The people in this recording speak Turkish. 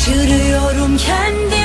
Şaşırıyorum kendime